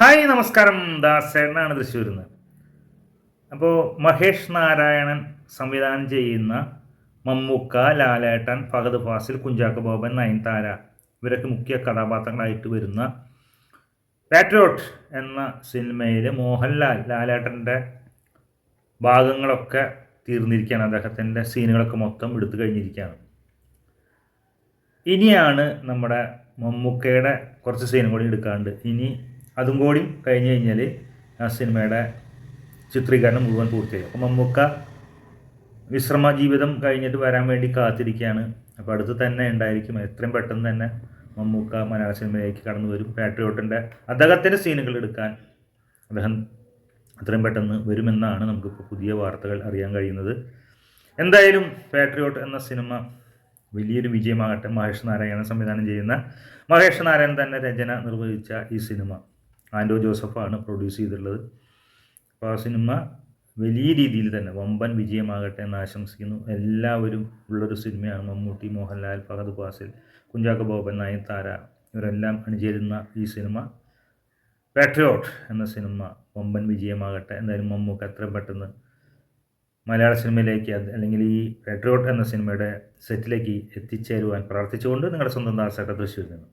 Hi നമസ്കാരം. ദാസേട്ടനാണ് തൃശ്ശൂരിൽ നിന്ന് അപ്പോൾ മഹേഷ് നാരായണൻ സംവിധാനം ചെയ്യുന്ന മമ്മൂക്ക ലാലേട്ടൻ ഫഹദ് ഫാസിൽ കുഞ്ചാക്ക ബോബൻ നയൻതാര ഇവരൊക്കെ മുഖ്യ കഥാപാത്രങ്ങളായിട്ട് വരുന്ന പാട്രിയോട്ട് എന്ന സിനിമയിൽ മോഹൻലാൽ ലാലേട്ടന്റെ ഭാഗങ്ങളൊക്കെ തീർന്നിരിക്കുകയാണ്. അദ്ദേഹത്തിന്റെ സീനുകളൊക്കെ മൊത്തം എടുത്തു കഴിഞ്ഞിരിക്കുകയാണ്. ഇനിയാണ് നമ്മുടെ മമ്മൂക്കയുടെ കുറച്ച് സീനും കൂടി എടുക്കാണ്ട്. ഇനി അതും കൂടി കഴിഞ്ഞ് കഴിഞ്ഞാൽ ആ സിനിമയുടെ ചിത്രീകരണം മുഴുവൻ പൂർത്തിയായി. അപ്പോൾ മമ്മൂക്ക വിശ്രമ ജീവിതം കഴിഞ്ഞിട്ട് വരാൻ വേണ്ടി കാത്തിരിക്കുകയാണ്. അപ്പോൾ അടുത്ത് തന്നെ ഉണ്ടായിരിക്കും. എത്രയും പെട്ടെന്ന് തന്നെ മമ്മൂക്ക മലയാള സിനിമയിലേക്ക് കടന്നു വരും. പാട്രിയോട്ടിന്റെ അദ്ദേഹത്തിന്റെ സീനുകൾ എടുക്കാൻ അദ്ദേഹം അത്രയും പെട്ടെന്ന് വരുമെന്നാണ് നമുക്കിപ്പോൾ പുതിയ വാർത്തകൾ അറിയാൻ കഴിയുന്നത്. എന്തായാലും പാട്രിയോട്ട് എന്ന സിനിമ വലിയൊരു വിജയമാകട്ടെ. മഹേഷ് നാരായണൻ സംവിധാനം ചെയ്യുന്ന മഹേഷ് നാരായണൻ തന്നെ രചന നിർവഹിച്ച ഈ സിനിമ. ആൻഡോ ജോസഫാണ് പ്രൊഡ്യൂസ് ചെയ്തിട്ടുള്ളത്. അപ്പോൾ ആ സിനിമ വലിയ രീതിയിൽ തന്നെ വമ്പൻ വിജയമാകട്ടെ എന്ന് ആശംസിക്കുന്നു. എല്ലാവരും ഉള്ളൊരു സിനിമയാണ് മമ്മൂട്ടി മോഹൻലാൽ ഫഹദ് ഫാസിൽ കുഞ്ചാക്ക ബോബൻ നയൻതാര ഇവരെല്ലാം അണിചേരുന്ന ഈ സിനിമ. പാട്രിയോട്ട് എന്ന സിനിമ വമ്പൻ വിജയമാകട്ടെ. എന്തായാലും മമ്മൂക്ക് എത്രയും പെട്ടെന്ന് മലയാള സിനിമയിലേക്ക് അല്ലെങ്കിൽ ഈ പാട്രിയോട്ട് എന്ന സിനിമയുടെ സെറ്റിലേക്ക് എത്തിച്ചേരുവാൻ പ്രാർത്ഥിച്ചുകൊണ്ട് നിങ്ങളുടെ സ്വന്തം ദാസേട്ട തൃശ്ശൂരിൽ നിന്ന്.